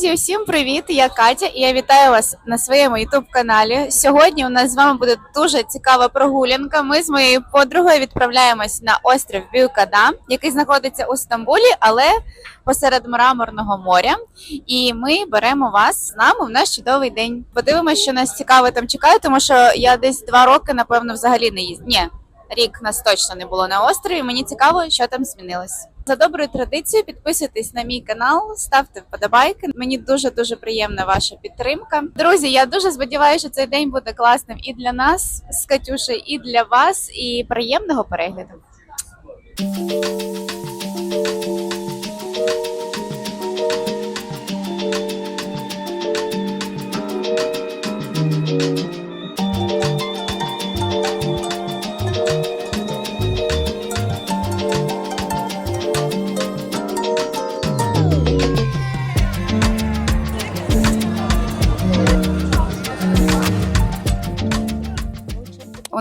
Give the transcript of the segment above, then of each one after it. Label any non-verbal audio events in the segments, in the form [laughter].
Друзі, усім привіт! Я Катя і я вітаю вас на своєму youtube каналі. Сьогодні у нас з вами буде дуже цікава прогулянка. Ми з моєю подругою відправляємось на острів Бюкада, який знаходиться у Стамбулі, але посеред мраморного моря. І ми беремо вас з нами в наш чудовий день. Подивимося, що нас цікаво там чекає, тому що я десь два роки, напевно, взагалі не їздила. Ні, рік нас точно не було на острові. Мені цікаво, що там змінилось. За доброю традицією підписуйтесь на мій канал, ставте вподобайки. Мені дуже дуже приємна ваша підтримка. Друзі, я дуже сподіваюся, що цей день буде класним і для нас з Катюшею, і для вас. І приємного перегляду.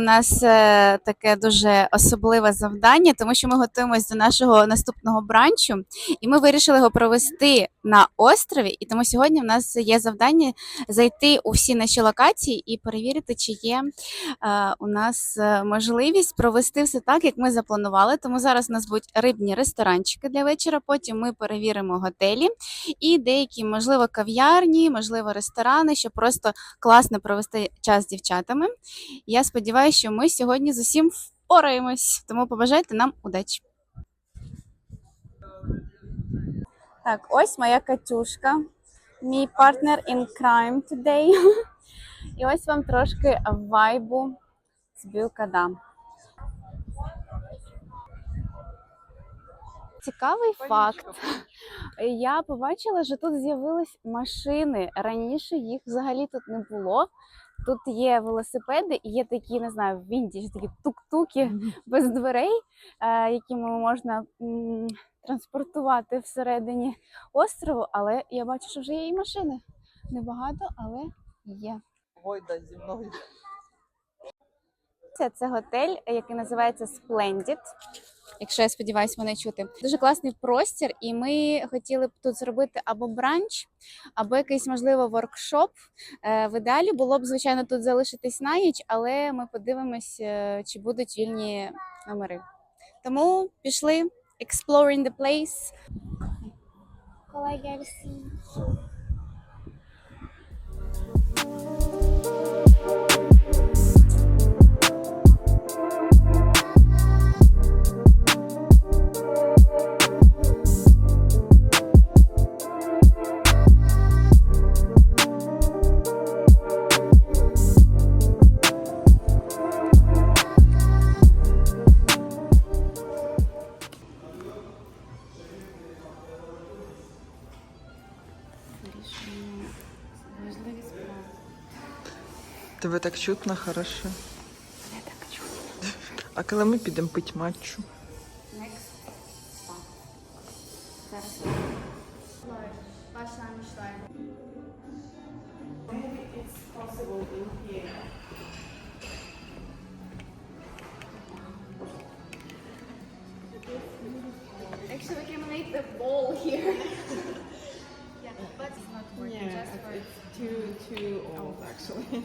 Нас е, таке дуже особливе завдання, тому що ми готуємось до нашого наступного бранчу, і ми вирішили його провести на острові. І тому сьогодні в нас є завдання зайти у всі наші локації і перевірити, чи є е, у нас е, можливість провести все так, як ми запланували. Тому зараз у нас будуть рибні ресторанчики для вечора. Потім ми перевіримо готелі і деякі, можливо, кав'ярні, можливо, ресторани, щоб просто класно провести час з дівчатами. Я сподіваюся, що ми сьогодні з усім впораємось, тому побажайте нам удачі. Так, ось моя Катюшка, мій партнер in crime today. [laughs] І ось вам трошки вайбу з Бюкада. Цікавий факт. [laughs] Я побачила, що тут з'явились машини. Раніше їх взагалі тут не було. Тут є велосипеди і є такі, не знаю, в Індії такі тук-туки без дверей, е, якими можна транспортувати всередині острову. Але я бачу, що вже є і машини. Небагато, але є. Гойда зі мною. Це, це готель, який називається Splendid. Якщо я сподіваюся, мене чути. Дуже класний простір, і ми хотіли б тут зробити або бранч, або якийсь, можливо, воркшоп. Е, В ідеалі було б, звичайно, тут залишитись на ніч, але ми подивимось, е, чи будуть вільні номери. Тому пішли exploring the place. Колеги, Тебе так чутно, хорошо. Я так чую. А коли ми підемо пити матчу? Next spa. Зараз. Actually, we can make the bowl here. yeah, but it's not working just for it's too too old actually.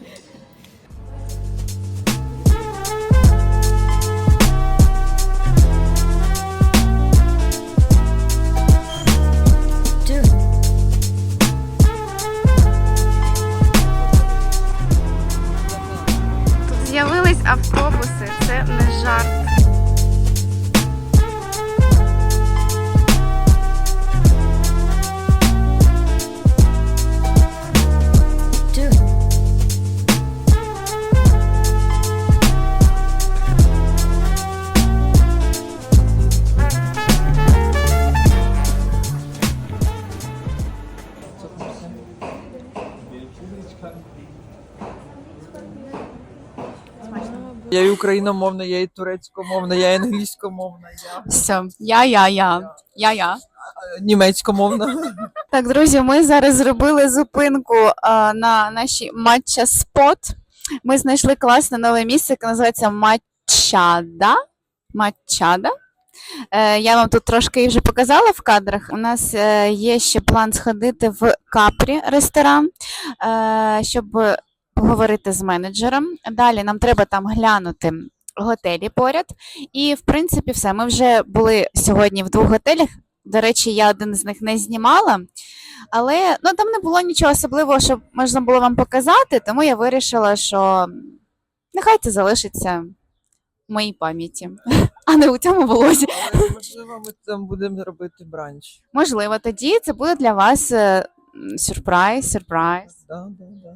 Я і україномовна, я і турецькомовна, я і англійськомовна, я Все, я, я, я. Я, я. е, німецькомовна. Так, друзі, ми зараз зробили зупинку а, на нашій матча спот. Ми знайшли класне нове місце, яке називається Матчада. Матчада. Е, Я вам тут трошки вже показала в кадрах. У нас е, є ще план сходити в Капрі ресторан, е, щоб поговорити з менеджером. Далі нам треба там глянути готелі поряд. І, в принципі, все. Ми вже були сьогодні в двох готелях. До речі, я один з них не знімала, але ну, там не було нічого особливого, щоб можна було вам показати, тому я вирішила, що нехай це залишиться в моїй пам'яті, [laughs] а не у цьому. Але [laughs] можливо, ми там будемо робити бранч. Можливо, тоді це буде для вас е, сюрприз, сюрприз. Да, да, да.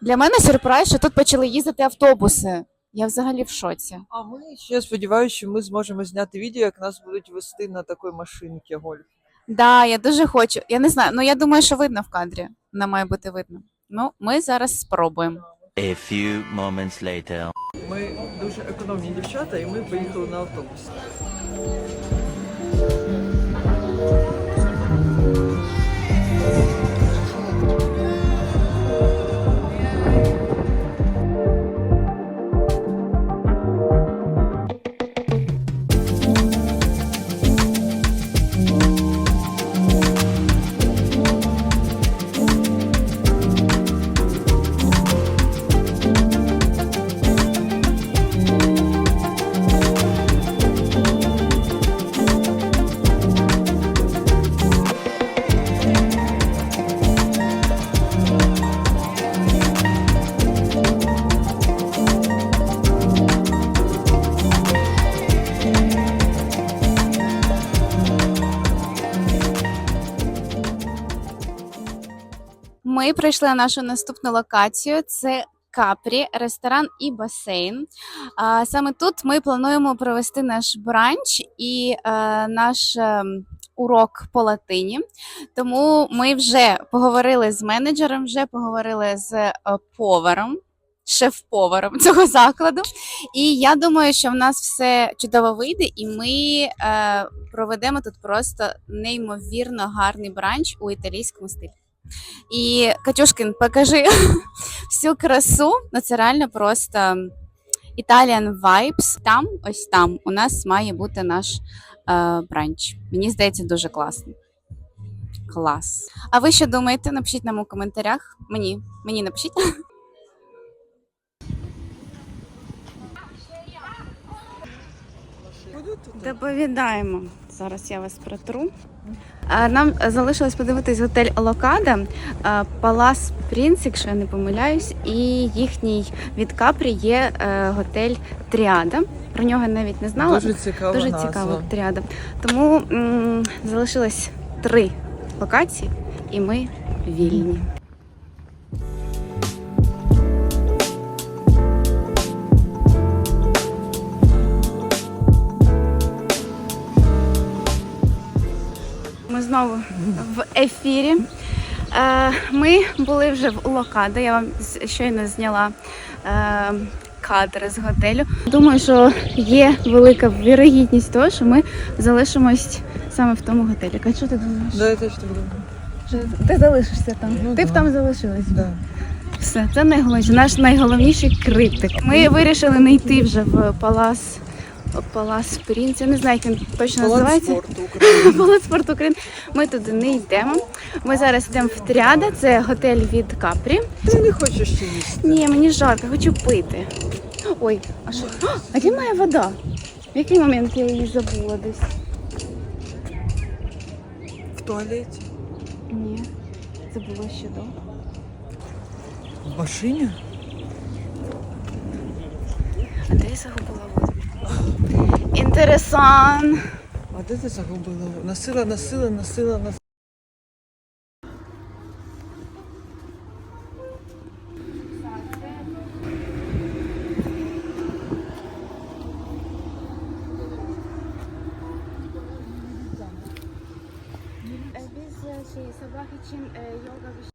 Для мене сюрприз, що тут почали їздити автобуси. Я взагалі в шоці. А ми ще сподіваюся, що ми зможемо зняти відео, як нас будуть вести на такій машинці гольф. Да, я дуже хочу. Я не знаю, ну я думаю, що видно в кадрі. Нам має бути видно. Ну, ми зараз спробуємо. A few moments later. Ми дуже економні дівчата, і ми поїхали на автобусі. Ми прийшли на нашу наступну локацію. Це Капрі, ресторан і басейн. А, саме тут ми плануємо провести наш бранч і е, наш ем, урок по латині. Тому ми вже поговорили з менеджером, вже поговорили з е, поваром. Шеф-поваром [laughs] цього закладу, і я думаю, що в нас все чудово вийде, і ми е, проведемо тут просто неймовірно гарний бранч у італійському стилі. І Катюшкин, покажи [laughs] всю красу. Ну просто Italian vibes. Там, ось там, у нас має бути наш е, бранч. Мені здається, дуже класно. Клас. А ви що думаєте? Напишіть нам у коментарях. Мені, мені напишіть. Доповідаємо. Зараз я вас протру. Нам залишилось подивитись готель Локада, а, Палас Принц, якщо я не помиляюсь, і їхній від Капрі є е, готель Тріада. Про нього я навіть не знала. Дуже цікава Дуже назва. Тріада. Тому м, залишилось три локації, і ми вільні. Знову в ефірі. Е, Ми були вже в Локада. Я вам щойно зняла е, кадри з готелю. Думаю, що є велика вірогідність того, що ми залишимось саме в тому готелі. Кать, що ти думаєш? Да, я теж так думаю. Ти залишишся там. Ну, ти б да. там залишилась. Да. Все, це найголовніше, наш найголовніший критик. Ми вирішили не йти вже в Палас. Палас Принц. Я не знаю, як він точно Палац називається. спорту [laughs] України. Палац спорту України. Ми туди не йдемо. Ми зараз йдемо в Тріада, це готель від Капрі. Ти не хочеш ще їсти? Ні, мені жарко, хочу пити. Ой, а що? А, А де моя вода? В який момент я її забула десь? В туалеті? Ні, це було ще до. В машині? А де я загубила воду? Інтересан. А де ти загубила? Носила, носила, носила, носила. Biz şey sabah için yoga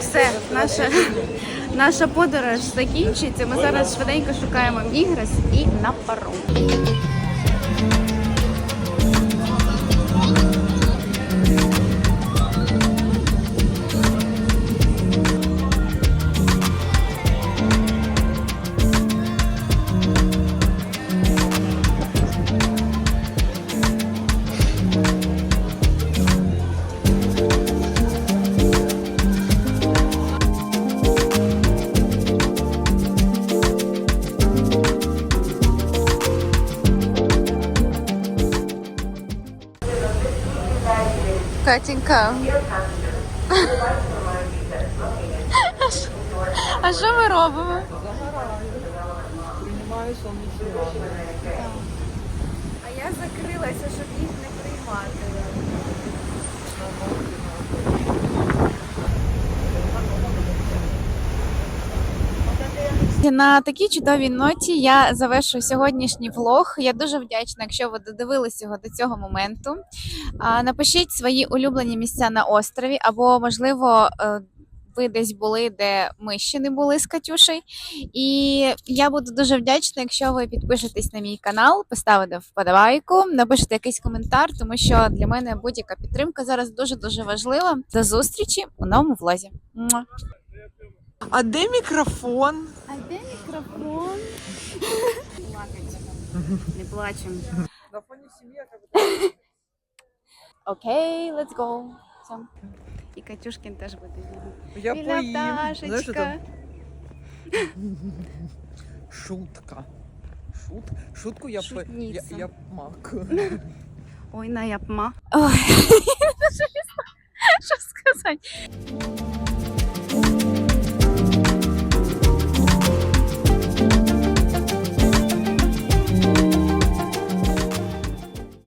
Все, наша, наша подорож закінчується. Ми зараз швиденько шукаємо мігрес і на паром. Катенька. А що ми робимо? Приймаю сонячні. А я закрилася, щоб їх не приймати. На такій чудовій ноті я завершую сьогоднішній влог. Я дуже вдячна, якщо ви додивились його до цього моменту. Напишіть свої улюблені місця на острові, або, можливо, е, ви десь були, де ми ще не були з Катюшею. І я буду дуже вдячна, якщо ви підпишетесь на мій канал, поставите вподобайку, напишете якийсь коментар, тому що для мене будь-яка підтримка зараз дуже дуже важлива. До зустрічі у новому влозі. А де мікрофон? А де мікрофон? Плакать. Не плачемо. На фоні сім'ї Окей, let's go. Все. І Катюшкін теж буде. Я Біля поїм. Знаєш, що пташечка. там? Шутка. Шут... Шутку я, по... я, Шутниця. я мак. Ой, на япма. Ой, [laughs] що сказати?